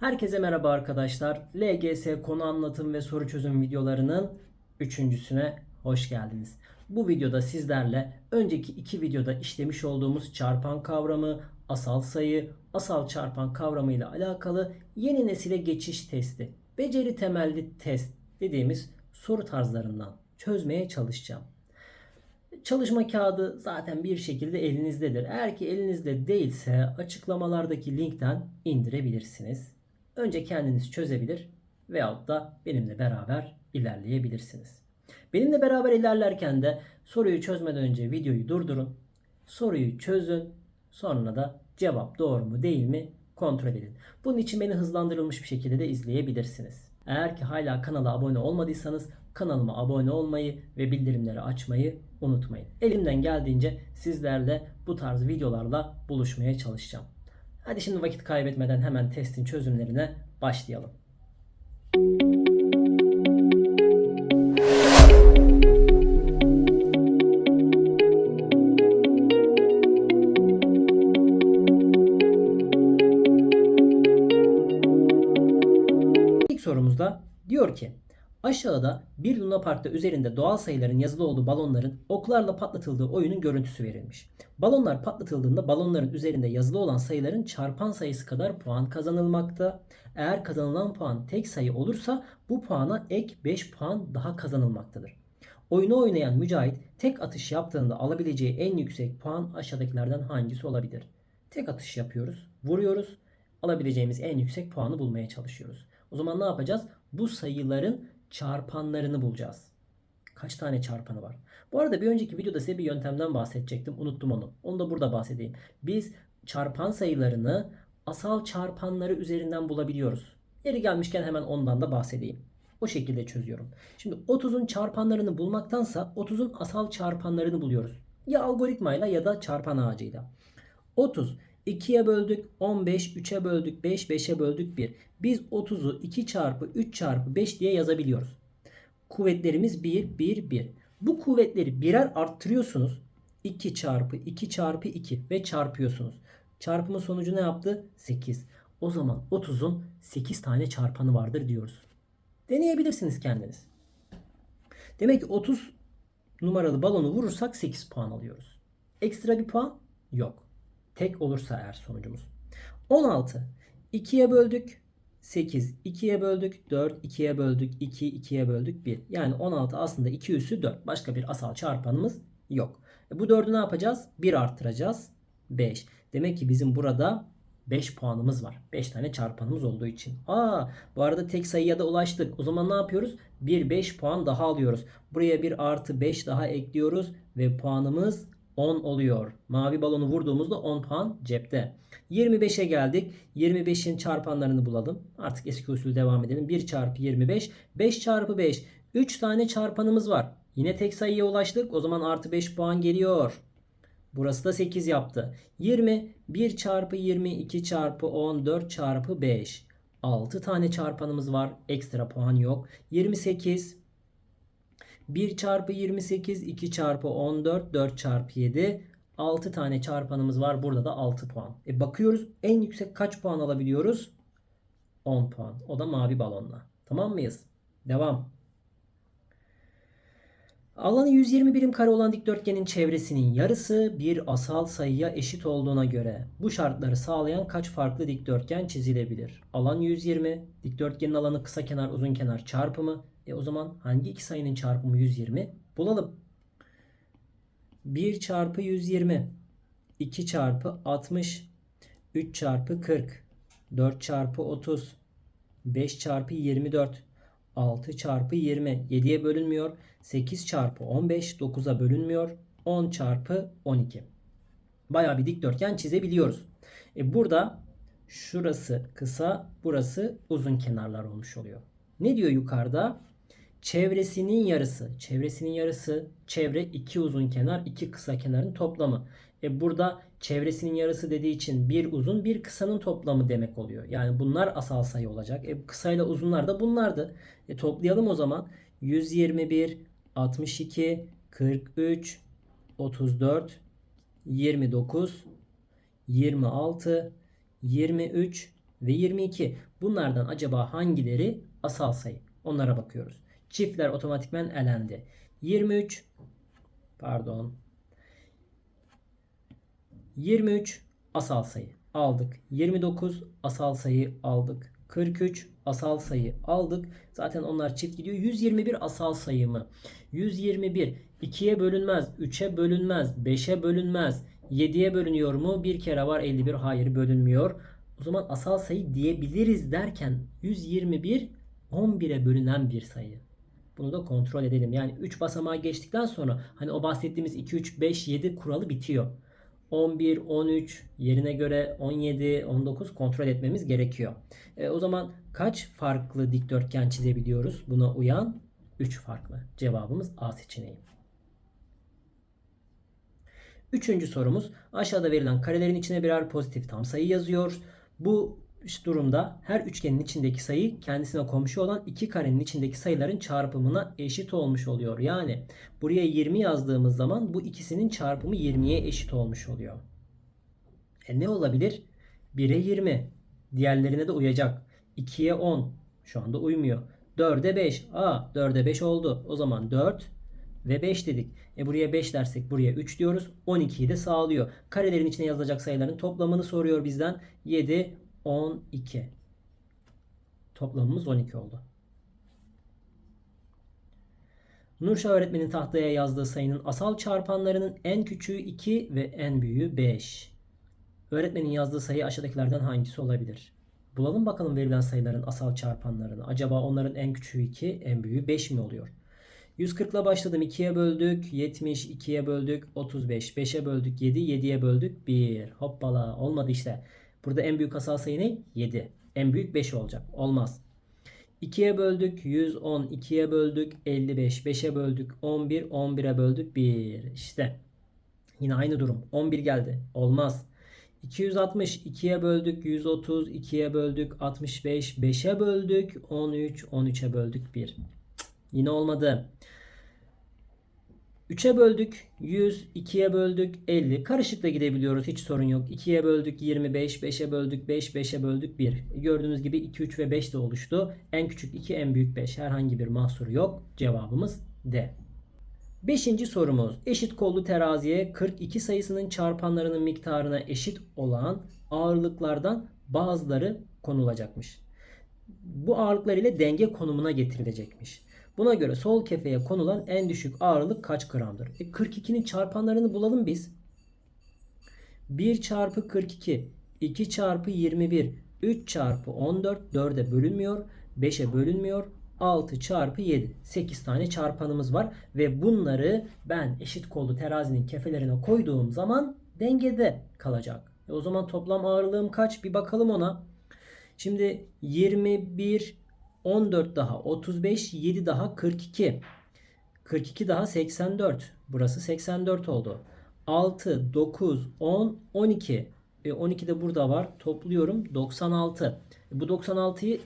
Herkese merhaba arkadaşlar. LGS konu anlatım ve soru çözüm videolarının üçüncüsüne hoş geldiniz. Bu videoda sizlerle önceki iki videoda işlemiş olduğumuz çarpan kavramı, asal sayı, asal çarpan kavramı ile alakalı yeni nesile geçiş testi, beceri temelli test dediğimiz soru tarzlarından çözmeye çalışacağım. Çalışma kağıdı zaten bir şekilde elinizdedir. Eğer ki elinizde değilse açıklamalardaki linkten indirebilirsiniz. Önce kendiniz çözebilir veyahut da benimle beraber ilerleyebilirsiniz. Benimle beraber ilerlerken de soruyu çözmeden önce videoyu durdurun. Soruyu çözün. Sonra da cevap doğru mu değil mi kontrol edin. Bunun için beni hızlandırılmış bir şekilde de izleyebilirsiniz. Eğer ki hala kanala abone olmadıysanız kanalıma abone olmayı ve bildirimleri açmayı unutmayın. Elimden geldiğince sizlerle bu tarz videolarla buluşmaya çalışacağım. Hadi şimdi vakit kaybetmeden hemen testin çözümlerine başlayalım. İlk sorumuzda diyor ki aşağıda bir Luna Park'ta üzerinde doğal sayıların yazılı olduğu balonların oklarla patlatıldığı oyunun görüntüsü verilmiş. Balonlar patlatıldığında balonların üzerinde yazılı olan sayıların çarpan sayısı kadar puan kazanılmakta. Eğer kazanılan puan tek sayı olursa bu puana ek 5 puan daha kazanılmaktadır. Oyunu oynayan Mücahit tek atış yaptığında alabileceği en yüksek puan aşağıdakilerden hangisi olabilir? Tek atış yapıyoruz, vuruyoruz, alabileceğimiz en yüksek puanı bulmaya çalışıyoruz. O zaman ne yapacağız? Bu sayıların çarpanlarını bulacağız. Kaç tane çarpanı var? Bu arada bir önceki videoda size bir yöntemden bahsedecektim. Unuttum onu. Onu da burada bahsedeyim. Biz çarpan sayılarını asal çarpanları üzerinden bulabiliyoruz. Yeri gelmişken hemen ondan da bahsedeyim. O şekilde çözüyorum. Şimdi 30'un çarpanlarını bulmaktansa 30'un asal çarpanlarını buluyoruz. Ya algoritmayla ya da çarpan ağacıyla. 30 2'ye böldük 15, 3'e böldük 5, 5'e böldük 1. Biz 30'u 2 çarpı 3 çarpı 5 diye yazabiliyoruz. Kuvvetlerimiz 1, 1, 1. Bu kuvvetleri birer arttırıyorsunuz. 2 çarpı 2 çarpı 2 ve çarpıyorsunuz. Çarpımın sonucu ne yaptı? 8. O zaman 30'un 8 tane çarpanı vardır diyoruz. Deneyebilirsiniz kendiniz. Demek ki 30 numaralı balonu vurursak 8 puan alıyoruz. Ekstra bir puan yok. Tek olursa eğer sonucumuz. 16. 2'ye böldük. 8. 2'ye böldük. 4. 2'ye böldük. 2. 2'ye böldük. 1. Yani 16 aslında 2 üssü 4. Başka bir asal çarpanımız yok. E bu 4'ü ne yapacağız? 1 arttıracağız. 5. Demek ki bizim burada 5 puanımız var. 5 tane çarpanımız olduğu için. Aa, bu arada tek sayıya da ulaştık. O zaman ne yapıyoruz? 1 5 puan daha alıyoruz. Buraya bir artı 5 daha ekliyoruz ve puanımız 10 oluyor. Mavi balonu vurduğumuzda 10 puan cepte. 25'e geldik. 25'in çarpanlarını bulalım. Artık eski usul devam edelim. 1 çarpı 25. 5 çarpı 5. 3 tane çarpanımız var. Yine tek sayıya ulaştık. O zaman artı 5 puan geliyor. Burası da 8 yaptı. 20. 1 çarpı 20. 2 çarpı 10. 4 çarpı 5. 6 tane çarpanımız var. Ekstra puan yok. 28. 1 çarpı 28, 2 çarpı 14, 4 çarpı 7. 6 tane çarpanımız var. Burada da 6 puan. E bakıyoruz en yüksek kaç puan alabiliyoruz? 10 puan. O da mavi balonla. Tamam mıyız? Devam. Alanı 120 birim kare olan dikdörtgenin çevresinin yarısı bir asal sayıya eşit olduğuna göre bu şartları sağlayan kaç farklı dikdörtgen çizilebilir? Alan 120, dikdörtgenin alanı kısa kenar uzun kenar çarpımı. E o zaman hangi iki sayının çarpımı 120? Bulalım. 1 çarpı 120, 2 çarpı 60, 3 çarpı 40, 4 çarpı 30, 5 çarpı 24, 6 çarpı 20 7'ye bölünmüyor. 8 çarpı 15 9'a bölünmüyor. 10 çarpı 12. Bayağı bir dikdörtgen çizebiliyoruz. E burada şurası kısa burası uzun kenarlar olmuş oluyor. Ne diyor yukarıda? Çevresinin yarısı. Çevresinin yarısı çevre iki uzun kenar iki kısa kenarın toplamı. E burada çevresinin yarısı dediği için bir uzun bir kısanın toplamı demek oluyor. Yani bunlar asal sayı olacak. E kısayla uzunlar da bunlardı. E toplayalım o zaman. 121, 62, 43, 34, 29, 26, 23, ve 22. Bunlardan acaba hangileri asal sayı? Onlara bakıyoruz. Çiftler otomatikmen elendi. 23 pardon 23 asal sayı aldık. 29 asal sayı aldık. 43 asal sayı aldık. Zaten onlar çift gidiyor. 121 asal sayı mı? 121 2'ye bölünmez, 3'e bölünmez, 5'e bölünmez, 7'ye bölünüyor mu? Bir kere var 51 hayır bölünmüyor. O zaman asal sayı diyebiliriz derken 121 11'e bölünen bir sayı. Bunu da kontrol edelim. Yani 3 basamağı geçtikten sonra hani o bahsettiğimiz 2, 3, 5, 7 kuralı bitiyor. 11, 13 yerine göre 17, 19 kontrol etmemiz gerekiyor. E, o zaman kaç farklı dikdörtgen çizebiliyoruz buna uyan? 3 farklı. Cevabımız A seçeneği. Üçüncü sorumuz aşağıda verilen karelerin içine birer pozitif tam sayı yazıyor. Bu durumda her üçgenin içindeki sayı kendisine komşu olan iki karenin içindeki sayıların çarpımına eşit olmuş oluyor. Yani buraya 20 yazdığımız zaman bu ikisinin çarpımı 20'ye eşit olmuş oluyor. E ne olabilir? 1'e 20. Diğerlerine de uyacak. 2'ye 10. Şu anda uymuyor. 4'e 5. Aa 4'e 5 oldu. O zaman 4 ve 5 dedik. E buraya 5 dersek buraya 3 diyoruz. 12'yi de sağlıyor. Karelerin içine yazılacak sayıların toplamını soruyor bizden. 7, 12. Toplamımız 12 oldu. Nurşah öğretmenin tahtaya yazdığı sayının asal çarpanlarının en küçüğü 2 ve en büyüğü 5. Öğretmenin yazdığı sayı aşağıdakilerden hangisi olabilir? Bulalım bakalım verilen sayıların asal çarpanlarını. Acaba onların en küçüğü 2, en büyüğü 5 mi oluyor? 140 ile başladım. 2'ye böldük. 70. 2'ye böldük. 35. 5'e böldük. 7. 7'ye böldük. 1. Hoppala. Olmadı işte. Burada en büyük asal sayı ne? 7. En büyük 5 olacak. Olmaz. 2'ye böldük 110, 2'ye böldük 55, 5'e böldük 11, 11'e böldük 1. İşte yine aynı durum. 11 geldi. Olmaz. 260, 2'ye böldük 130, 2'ye böldük 65, 5'e böldük 13, 13'e böldük 1. Yine olmadı. 3'e böldük 100, 2'ye böldük 50. Karışık da gidebiliyoruz hiç sorun yok. 2'ye böldük 25, 5'e böldük 5, 5'e böldük 1. Gördüğünüz gibi 2, 3 ve 5 de oluştu. En küçük 2, en büyük 5. Herhangi bir mahsuru yok. Cevabımız D. Beşinci sorumuz. Eşit kollu teraziye 42 sayısının çarpanlarının miktarına eşit olan ağırlıklardan bazıları konulacakmış. Bu ağırlıklar ile denge konumuna getirilecekmiş. Buna göre sol kefeye konulan en düşük ağırlık kaç gramdır? E 42'nin çarpanlarını bulalım biz. 1 çarpı 42, 2 çarpı 21, 3 çarpı 14, 4'e bölünmüyor, 5'e bölünmüyor, 6 çarpı 7. 8 tane çarpanımız var ve bunları ben eşit kollu terazinin kefelerine koyduğum zaman dengede kalacak. E o zaman toplam ağırlığım kaç? Bir bakalım ona. Şimdi 21 14 daha 35, 7 daha 42. 42 daha 84. Burası 84 oldu. 6, 9, 10, 12. E 12 de burada var. Topluyorum 96. E bu 96'yı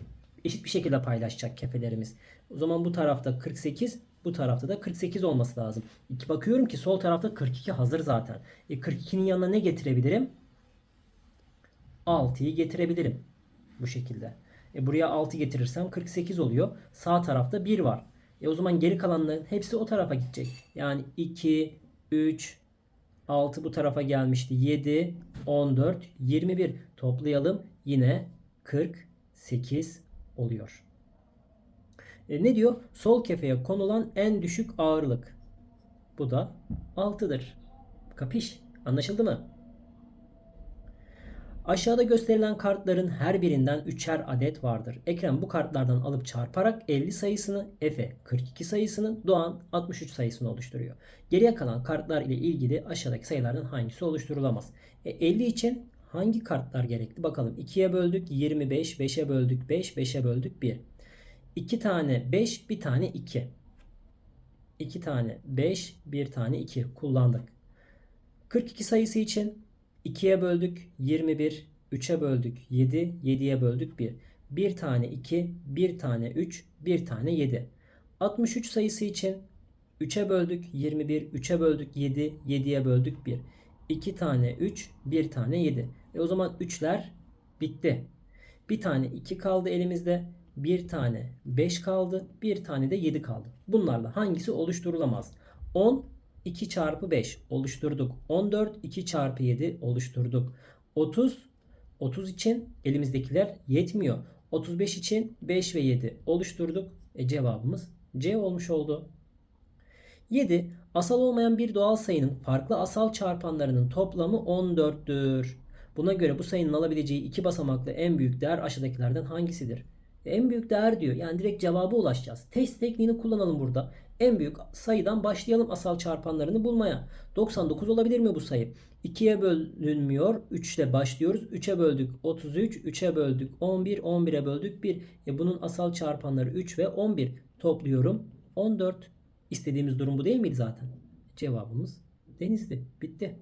eşit bir şekilde paylaşacak kefelerimiz. O zaman bu tarafta 48, bu tarafta da 48 olması lazım. İki bakıyorum ki sol tarafta 42 hazır zaten. E 42'nin yanına ne getirebilirim? 6'yı getirebilirim. Bu şekilde. E buraya 6 getirirsem 48 oluyor. Sağ tarafta 1 var. E o zaman geri kalanların hepsi o tarafa gidecek. Yani 2, 3, 6 bu tarafa gelmişti. 7, 14, 21 toplayalım. Yine 48 oluyor. E ne diyor? Sol kefeye konulan en düşük ağırlık. Bu da 6'dır. Kapiş? Anlaşıldı mı? Aşağıda gösterilen kartların her birinden üçer adet vardır. Ekrem bu kartlardan alıp çarparak 50 sayısını, Efe 42 sayısını, Doğan 63 sayısını oluşturuyor. Geriye kalan kartlar ile ilgili aşağıdaki sayılardan hangisi oluşturulamaz? E, 50 için hangi kartlar gerekli? Bakalım 2'ye böldük 25, 5'e böldük 5, 5'e böldük 1. 2 tane 5, bir tane 2. 2 tane 5, bir tane 2 kullandık. 42 sayısı için 2'ye böldük 21, 3'e böldük 7, 7'ye böldük 1. 1 tane 2, 1 tane 3, 1 tane 7. 63 sayısı için 3'e böldük 21, 3'e böldük 7, 7'ye böldük 1. 2 tane 3, 1 tane 7. E o zaman 3'ler bitti. Bir tane 2 kaldı elimizde. Bir tane 5 kaldı. Bir tane de 7 kaldı. Bunlarla hangisi oluşturulamaz? 10 2 çarpı 5 oluşturduk. 14 2 çarpı 7 oluşturduk. 30 30 için elimizdekiler yetmiyor. 35 için 5 ve 7 oluşturduk. E cevabımız C olmuş oldu. 7. Asal olmayan bir doğal sayının farklı asal çarpanlarının toplamı 14'tür. Buna göre bu sayının alabileceği iki basamaklı en büyük değer aşağıdakilerden hangisidir? En büyük değer diyor. Yani direkt cevaba ulaşacağız. Test tekniğini kullanalım burada. En büyük sayıdan başlayalım asal çarpanlarını bulmaya. 99 olabilir mi bu sayı? 2'ye bölünmüyor. 3 ile başlıyoruz. 3'e böldük 33. 3'e böldük 11. 11'e böldük 1. E bunun asal çarpanları 3 ve 11. Topluyorum. 14. İstediğimiz durum bu değil miydi zaten? Cevabımız denizdi. Bitti.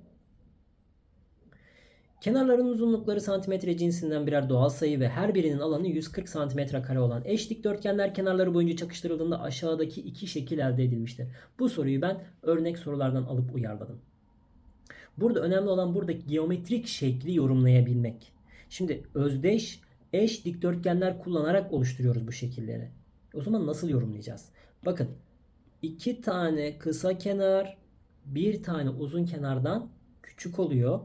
Kenarların uzunlukları santimetre cinsinden birer doğal sayı ve her birinin alanı 140 santimetre kare olan eş dikdörtgenler kenarları boyunca çakıştırıldığında aşağıdaki iki şekil elde edilmiştir. Bu soruyu ben örnek sorulardan alıp uyarladım. Burada önemli olan buradaki geometrik şekli yorumlayabilmek. Şimdi özdeş eş dikdörtgenler kullanarak oluşturuyoruz bu şekilleri. O zaman nasıl yorumlayacağız? Bakın iki tane kısa kenar bir tane uzun kenardan küçük oluyor.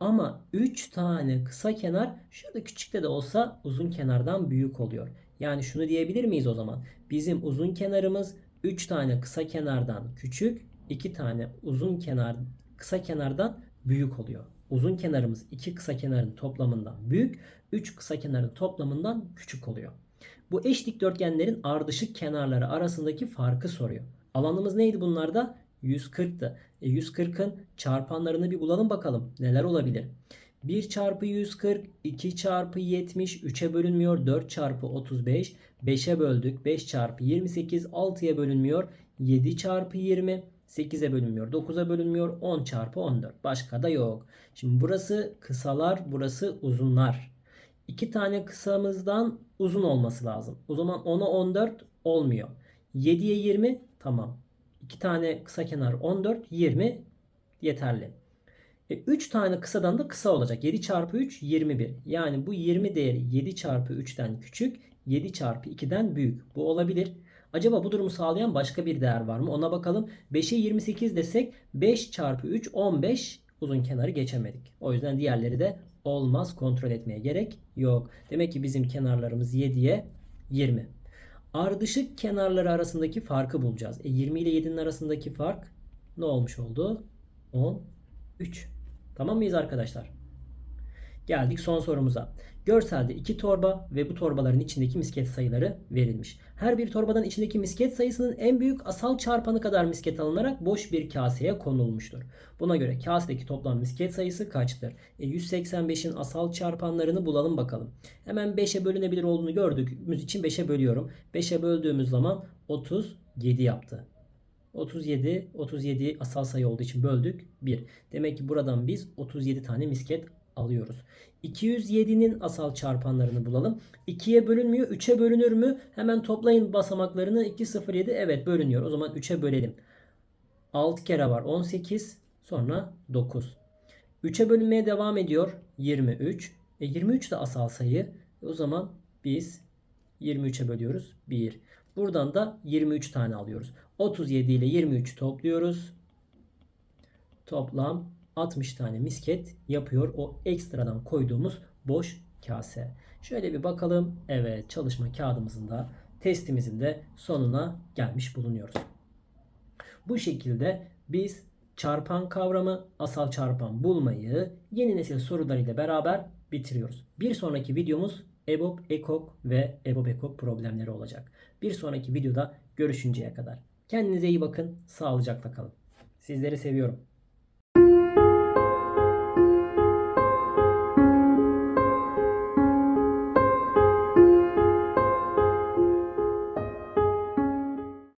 Ama 3 tane kısa kenar şurada küçükte de olsa uzun kenardan büyük oluyor. Yani şunu diyebilir miyiz o zaman? Bizim uzun kenarımız 3 tane kısa kenardan küçük, 2 tane uzun kenar kısa kenardan büyük oluyor. Uzun kenarımız 2 kısa kenarın toplamından büyük, 3 kısa kenarın toplamından küçük oluyor. Bu eş dikdörtgenlerin ardışık kenarları arasındaki farkı soruyor. Alanımız neydi bunlarda? 140'tı. E 140'ın çarpanlarını bir bulalım bakalım. Neler olabilir? 1 çarpı 140, 2 çarpı 70, 3'e bölünmüyor. 4 çarpı 35, 5'e böldük. 5 çarpı 28, 6'ya bölünmüyor. 7 çarpı 20, 8'e bölünmüyor. 9'a bölünmüyor. 10 çarpı 14. Başka da yok. Şimdi burası kısalar, burası uzunlar. İki tane kısamızdan uzun olması lazım. O zaman 10'a 14 olmuyor. 7'ye 20 tamam. 2 tane kısa kenar 14, 20 yeterli. E, 3 tane kısadan da kısa olacak. 7 çarpı 3 21. Yani bu 20 değeri 7 çarpı 3'ten küçük, 7 çarpı 2'den büyük. Bu olabilir. Acaba bu durumu sağlayan başka bir değer var mı? Ona bakalım. 5'e 28 desek 5 çarpı 3 15 uzun kenarı geçemedik. O yüzden diğerleri de olmaz. Kontrol etmeye gerek yok. Demek ki bizim kenarlarımız 7'ye 20. Ardışık kenarları arasındaki farkı bulacağız. E 20 ile 7'nin arasındaki fark ne olmuş oldu? 13. Tamam mıyız arkadaşlar? Geldik son sorumuza. Görselde iki torba ve bu torbaların içindeki misket sayıları verilmiş. Her bir torbadan içindeki misket sayısının en büyük asal çarpanı kadar misket alınarak boş bir kaseye konulmuştur. Buna göre kasedeki toplam misket sayısı kaçtır? E 185'in asal çarpanlarını bulalım bakalım. Hemen 5'e bölünebilir olduğunu gördüğümüz için 5'e bölüyorum. 5'e böldüğümüz zaman 37 yaptı. 37, 37 asal sayı olduğu için böldük 1. Demek ki buradan biz 37 tane misket alıyoruz. 207'nin asal çarpanlarını bulalım. 2'ye bölünmüyor. 3'e bölünür mü? Hemen toplayın basamaklarını. 2, 0, 7. Evet bölünüyor. O zaman 3'e bölelim. 6 kere var. 18. Sonra 9. 3'e bölünmeye devam ediyor. 23. E 23 de asal sayı. E o zaman biz 23'e bölüyoruz. 1. Buradan da 23 tane alıyoruz. 37 ile 23 topluyoruz. Toplam 60 tane misket yapıyor o ekstradan koyduğumuz boş kase. Şöyle bir bakalım. Evet çalışma kağıdımızın da testimizin de sonuna gelmiş bulunuyoruz. Bu şekilde biz çarpan kavramı, asal çarpan bulmayı yeni nesil sorularıyla beraber bitiriyoruz. Bir sonraki videomuz EBOB, EKOK ve EBOB, EKOK problemleri olacak. Bir sonraki videoda görüşünceye kadar. Kendinize iyi bakın, sağlıcakla kalın. Sizleri seviyorum.